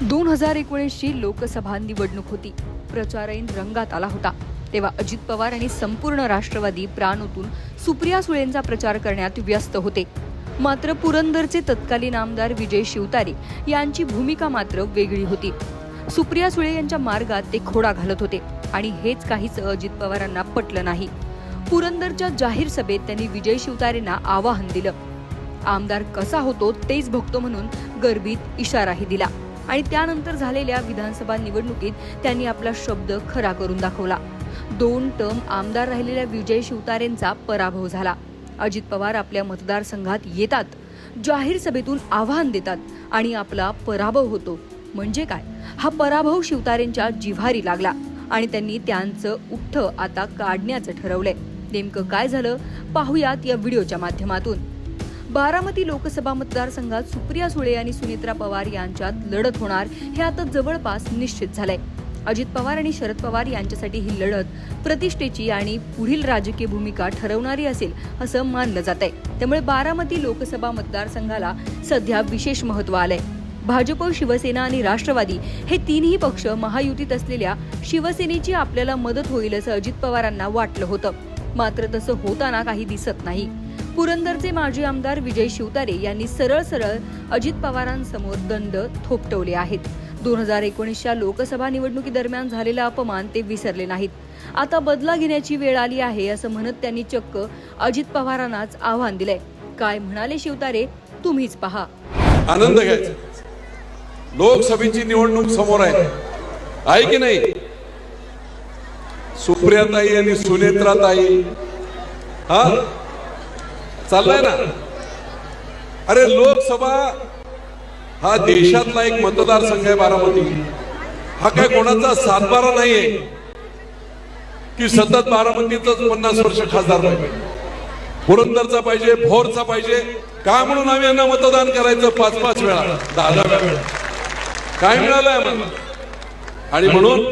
दोन हजार एकोणीसची लोकसभा निवडणूक होती. प्रचारैन रंगात आला होता. तेव्हा अजित पवार आणि संपूर्ण राष्ट्रवादी प्राण ओतून सुप्रिया सुळेंचा प्रचार करण्यात व्यस्त होते. मात्र पुरंदरचे तत्कालीन आमदार विजय शिवतारे यांची भूमिका मात्र वेगळी होती. सुप्रिया सुळे यांच्या मार्गात ते खोडा घालत होते आणि हेच काहीच अजित पवारांना पटलं नाही. पुरंदरच्या जाहीर सभेत त्यांनी विजय शिवतारेंना आवाहन दिलं. आमदार कसा होतो तेच बघतो म्हणून गर्भीत इशाराही दिला. आणि त्यानंतर झालेल्या विधानसभा निवडणुकीत त्यांनी आपला शब्द खरा करून दाखवला. दोन टर्म आमदार राहिलेल्या विजय शिवतारेंचा पराभव झाला. अजित पवार आपल्या मतदारसंघात येतात जाहीर सभेतून आव्हान देतात आणि आपला पराभव होतो. म्हणजे काय? हा पराभव शिवतारेंच्या जिव्हारी लागला आणि त्यांनी त्यांचं उठ्ठ आता काढण्याचं ठरवलंय. नेमकं काय झालं? पाहुयात या व्हिडिओच्या माध्यमातून. बारामती लोकसभा मतदारसंघात सुप्रिया सुळे आणि सुनेत्रा पवार यांच्यात लढत होणार हे आता जवळपास निश्चित झालंय. अजित पवार आणि शरद पवार यांच्यासाठी ही लढत प्रतिष्ठेची आणि पुढील राजकीय भूमिका ठरवणारी असेल असं मानलं जात आहे त्यामुळे बारामती लोकसभा मतदारसंघाला सध्या विशेष महत्त्व आलंय. भाजप शिवसेना आणि राष्ट्रवादी हे तीनही पक्ष महायुतीत असलेल्या शिवसेनेची आपल्याला मदत होईल असं अजित पवारांना वाटलं होतं. मात्र तसं होताना काही दिसत नाही. पुरंदरचे माजी आमदार विजय शिवतारे यांनी सरळ सरळ अजित पवारांसमोर दंड थोपटवले आहेत. दोन हजार एकोणीसच्या लोकसभा निवडणुकीदरम्यान झालेला अपमान ते विसरले नाहीत. आता बदला घेण्याची वेळ आली आहे असं म्हणत त्यांनी चक्क अजित पवारांनाच आव्हान दिलंय. काय म्हणाले शिवतारे? तुम्हीच पहा. आनंद घ्यायचा. लोकसभेची निवडणूक समोर आहे. आहे की नाही? सुप्रियाताई आणि सुनेत्राताई हा? चाललाय ना? अरे लोकसभा हा देशातला एक मतदारसंघ आहे बारामती. हा काय कोणाचा सातबारा नाहीये की सतत बारामतीतच पन्नास वर्ष खासदार पाहिजे? पुरंदरचा पाहिजे भोरचा पाहिजे. काय म्हणून आम्ही यांना मतदान करायचं पाच पाच वेळा? दहा दहा वेळा. काय मिळालंय आम्हाला? आणि म्हणून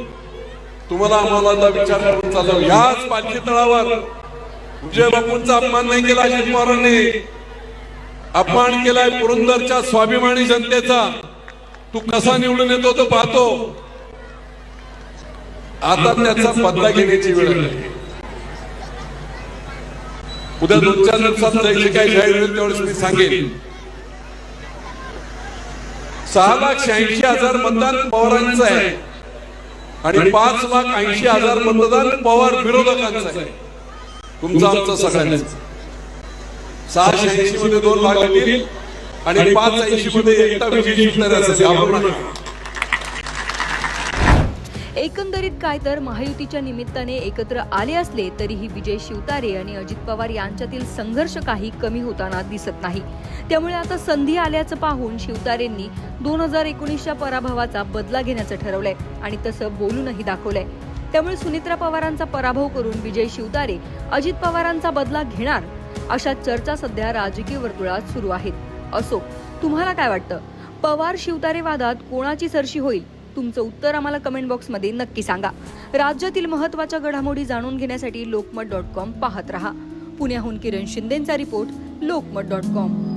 तुम्हाला आम्हाला विचार करून चालव. याच पालखी तळावर विजय बापूंचा अपमान नाही केला अजित पवारांनी अपमान केलाय पुरंदरच्या स्वाभिमानी जनतेचा. तू कसा निवडून येतो तो पाहतो. आता त्याचा बदला घेण्याची वेळ उद्या दोन चार दिवसात जे काही जाहीर होईल त्यावेळेस मी सांगेन. सहा लाख शहाऐंशी हजार मतदान पवारांचं आहे. आणि पाच लाख ऐंशी हजार मतदान पवार विरोधकांचं आहे. तुमचं आमचं सगळ्यांचं. सहाशे ऐंशी मध्ये दोन येतील आणि पाच ऐंशी मध्ये एकटा विजय. एकंदरीत काय तर महायुतीच्या निमित्ताने एकत्र आले असले तरीही विजय शिवतारे आणि अजित पवार यांच्यातील संघर्ष काही कमी होताना दिसत नाही. त्यामुळे आता संधी आल्याचं पाहून शिवतारेंनी दोन हजार एकोणीसच्या पराभवाचा बदला घेण्याचं ठरवलंय आणि तसं बोलूनही दाखवलंय. त्यामुळे सुनित्रा पवारांचा पराभव करून विजय शिवतारे अजित पवारांचा बदला घेणार अशा चर्चा सध्या राजकीय वर्तुळात सुरू आहेत. असो तुम्हाला काय वाटतं? पवार शिवतारे वादात कोणाची सरशी होईल? तुमचं उत्तर आम्हाला कमेंट बॉक्समध्ये नक्की सांगा. राज्यातील महत्त्वाच्या घडामोडी जाणून घेण्यासाठी लोकमत डॉट कॉम पाहत रहा. पुण्याहून किरण शिंदेचा रिपोर्ट लोकमत डॉट कॉम